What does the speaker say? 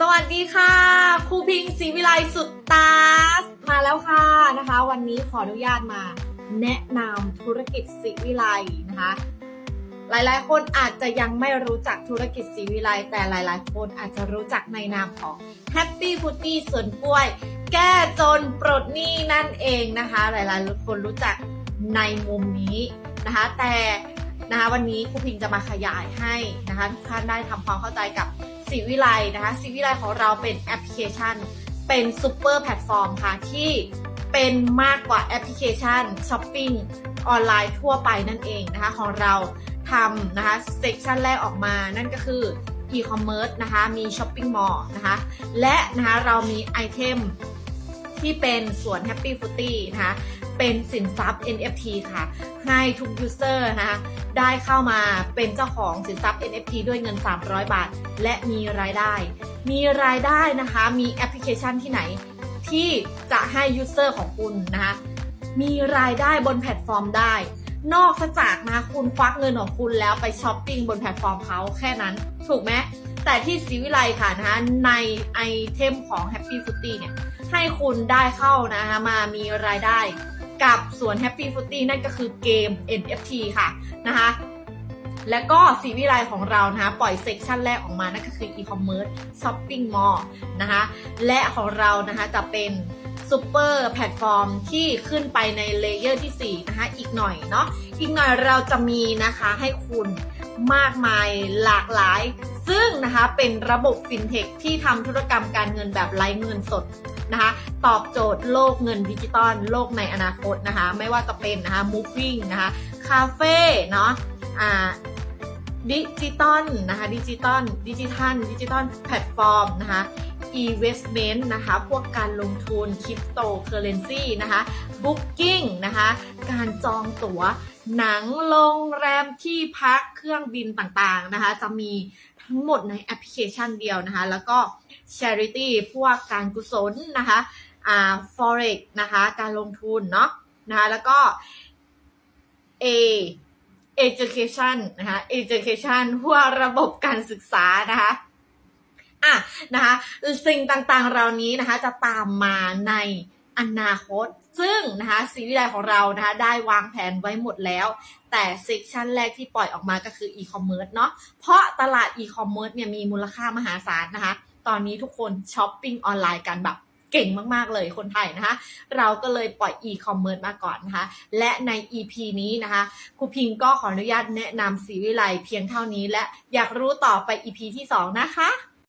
สวัสดีค่ะครูพิงศรีวิไลสุดตาสมาแล้วค่ะนะคะ วันนี้ขออนุญาตมาแนะนำธุรกิจศรีวิไลนะคะ หลายๆ คนอาจจะยังไม่รู้จักธุรกิจศรีวิไลแต่หลาย ๆ คนอาจจะรู้จักในนามของ Happy f o o d สวนกล้วย แก้จนปลดหนี้นั่นเองนะคะ หลาย ๆ คนรู้จักในมุมนี้นะคะ แต่ นะคะวันนี้ครูพิงจะมาขยายให้นะคะทุกท่านได้ทำความเข้าใจกับสีวิไลนะคะสีวิไลของเราเป็นแอปพลิเคชัน เป็นซูเปอร์แพลตฟอร์มค่ะที่เป็นมากกว่าแอปพลิเคชันช้อปปิ้งออนไลน์ทั่วไปนั่นเองนะคะของเราทำนะคะเซกชันแรกออกมานั่นก็คือ e-commerce นะคะมีช้อปปิ้งมอลล์นะคะและนะคะเรามีไอเทม ที่เป็นส่วน Happy f o o t y นะคะ เป็นสินทรัพย์ NFT ค่ะ ให้ทุก user นะคะได้เข้ามาเป็นเจ้าของสินทรัพย์ NFT ด้วยเงิน 300 บาท และมีรายได้ มีรายได้นะคะ มีแอปพลิเคชันที่ไหน ที่จะให้ user ของคุณนะคะ มีรายได้บนแพลตฟอร์มได้ นอกจากนะคุณควักเงินของคุณแล้วไปช้อปปิ้งบนแพลตฟอร์มเขาแค่นั้น ถูกไหมแต่ที่สีวิไลค่ะนะคะในไอเทมของ Happy f o o t y เนี่ย ให้คุณได้เข้านะคะมามีรายได้กับสวน Happy f o o t y นั่นก็คือเกม NFT ค่ะนะคะและก็สีวิไลของเรานะคะปล่อยเซกชันแรกออกมานั่นก็คือ e-commerce shopping mall นะคะและของเรานะคะจะเป็นซูเปอร์แพลตฟอร์มที่ขึ้นไปในเลเยอร์ที่ 4 นะคะอีกหน่อยเนาะอีกหน่อยเราจะมีนะคะให้คุณมากมายหลากหลาย ซึ่งนะคะเป็นระบบฟินเทคที่ทำธุรกรรมการเงินแบบไร้เงินสด นะคะ ตอบโจทย์โลกเงินดิจิตอลโลกในอนาคตนะคะ ไม่ว่าจะเป็นนะคะ moving นะคะคาเฟ่เนาะอ่าดิจิตอลนะคะดิจิตอลดิจิทัลดิจิตอลแพลตฟอร์มนะคะ investment นะคะ พวกการลงทุนคริปโตเคอเรนซีนะคะ booking นะคะ การจองตั๋วหนังโรงแรมที่พักเครื่องบินต่างๆนะคะ จะมี ทั้งหมดในแอปพลิเคชันเดียวนะคะ แล้วก็ charity พวกการกุศลนะคะอ่า forex นะคะ การลงทุนเนาะนะคะแล้วก็ A education นะคะ education พวกระบบการศึกษานะคะอะนะคะสิ่งต่างๆ เหล่านี้นะคะจะตามมาใน อนาคต ซึ่งนะคะสีวิไลของเรานะคะได้วางแผนไว้หมดแล้ว แต่เซกชันแรกที่ปล่อยออกมาก็คือ e-commerce เนาะเพราะตลาด e-commerce เนี่ยมีมูลค่ามหาศาลนะคะ ตอนนี้ทุกคนช้อปปิ้งออนไลน์กันแบบเก่งมากๆเลยคนไทยนะคะ เราก็เลยปล่อย e-commerce มาก่อนนะคะ และใน EP นี้นะคะครูพิงก็ขออนุญาตแนะนำสีวิไลเพียงเท่านี้และอยากรู้ต่อไป EP ที่ 2 นะคะ